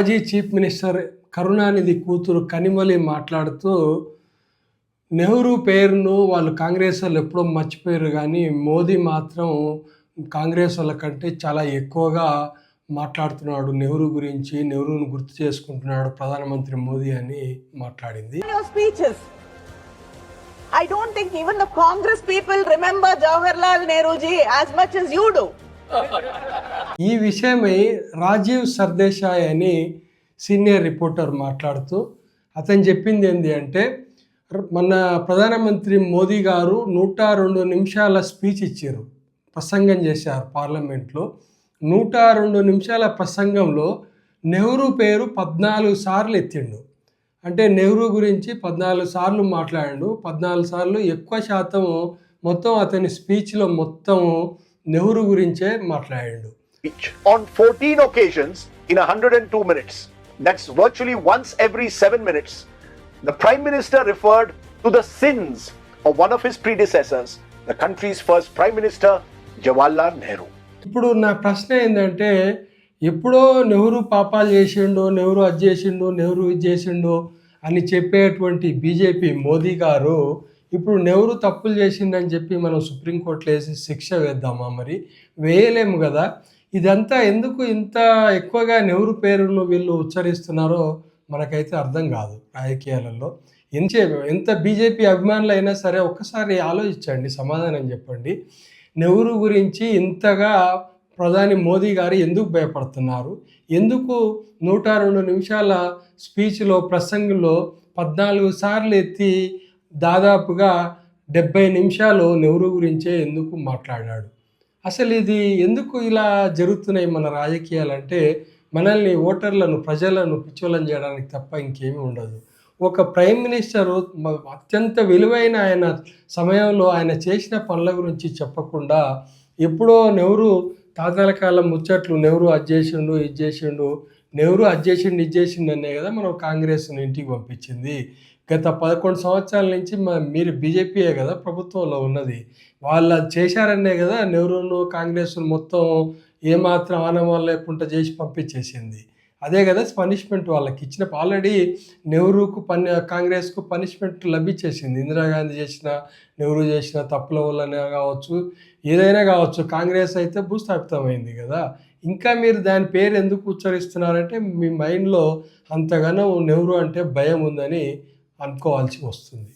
మాజీ chief minister Karunanidhi కూతురు కనిమలి మాట్లాడుతూ నెహ్రూ పేరును వాళ్ళు కాంగ్రెస్ వాళ్ళు ఎప్పుడో మర్చిపోయారు కానీ మోదీ మాత్రం కాంగ్రెస్ వాళ్ళ కంటే చాలా ఎక్కువగా మాట్లాడుతున్నాడు నెహ్రూ గురించి నెహ్రూను గుర్తు చేసుకుంటున్నాడు ప్రధానమంత్రి మోదీ అని మాట్లాడింది your speeches. I don't think even the Congress people remember Jawaharlal Nehru ji as much as you do. ఈ విషయమై రాజీవ్ సర్దేశాయ్ అని సీనియర్ రిపోర్టర్ మాట్లాడుతూ అతను చెప్పింది ఏంటి అంటే మన ప్రధానమంత్రి మోదీ గారు నూట రెండు నిమిషాల స్పీచ్ ఇచ్చారు ప్రసంగం చేశారు పార్లమెంట్లో. నూట రెండు నిమిషాల ప్రసంగంలో నెహ్రూ పేరు పద్నాలుగు సార్లు ఎత్తిండు. అంటే నెహ్రూ గురించి పద్నాలుగు సార్లు మాట్లాడాడు. పద్నాలుగు సార్లు ఎక్కువ శాతం మొత్తం అతని స్పీచ్లో మొత్తం నెహ్రూ గురించే మాట్లాడాడు speech on 14 occasions in 102 minutes. That's virtually once every seven minutes. The Prime Minister referred to the sins of one of his predecessors, the country's first Prime Minister, Jawaharlal Nehru. ఇప్పుడు నా ప్రశ్న ఏంటంటే ఎప్పుడో నెహ్రూ పాపాలు చేసిండో నెహ్రూ అది చేసిండో నెహ్రూ ఇది చేసిండో అని చెప్పేటువంటి బీజేపీ మోదీ గారు ఇప్పుడు నెహ్రూ తప్పులు చేసిందని చెప్పి మనం సుప్రీంకోర్టులో వేసి శిక్ష వేద్దామా మరి? వేయలేము కదా. ఇదంతా ఎందుకు ఇంత ఎక్కువగా నెహ్రూ పేరును వీళ్ళు ఉచ్చరిస్తున్నారో మనకైతే అర్థం కాదు రాజకీయాలలో. ఎంచే ఎంత బీజేపీ అభిమానులు అయినా సరే ఒక్కసారి ఆలోచించండి సమాధానం చెప్పండి. నెహ్రూ గురించి ఇంతగా ప్రధాని మోదీ గారు ఎందుకు భయపడుతున్నారు? ఎందుకు నూట రెండు నిమిషాల స్పీచ్లో ప్రసంగంలో పద్నాలుగు సార్లు ఎత్తి దాదాపుగా డెబ్బై నిమిషాలు నెహ్రూ గురించే ఎందుకు మాట్లాడాడు? అసలు ఇది ఎందుకు ఇలా జరుగుతున్నాయి మన రాజకీయాలంటే మనల్ని ఓటర్లను ప్రజలను పిచ్చోళ్ళని చేయడానికి తప్ప ఇంకేమీ ఉండదు. ఒక ప్రైమ్ మినిస్టరు అత్యంత విలువైన ఆయన సమయంలో ఆయన చేసిన పనుల గురించి చెప్పకుండా ఎప్పుడో నెహ్రూ తాతల కాలం ముచ్చట్లు నెహ్రూ అది చేసిండు ఇది చేసిండు నెహ్రూ అది చేసిండు ఇది అనే కదా మనం కాంగ్రెస్ ఇంటికి పంపించింది. గత పదకొండు సంవత్సరాల నుంచి మీరు బీజేపీయే కదా ప్రభుత్వంలో ఉన్నది. వాళ్ళు అది చేశారనే కదా నెహ్రూను కాంగ్రెస్ మొత్తం ఏమాత్రం ఆనవాళ్ళు లేకుండా చేసి పంపించేసింది. అదే కదా పనిష్మెంట్ వాళ్ళకి ఇచ్చిన ఆల్రెడీ నెహ్రూకు పని కాంగ్రెస్కు పనిష్మెంట్ లభించేసింది. ఇందిరాగాంధీ చేసిన నెహ్రూ చేసిన తప్పుల వల్లనే కావచ్చు ఏదైనా కావచ్చు కాంగ్రెస్ అయితే భూస్థాపితమైంది కదా. ఇంకా మీరు దాని పేరు ఎందుకు ఉచ్చరిస్తున్నారంటే మీ మైండ్లో అంతగానో నెహ్రూ అంటే భయం ఉందని అనుకోవాల్సి వస్తుంది.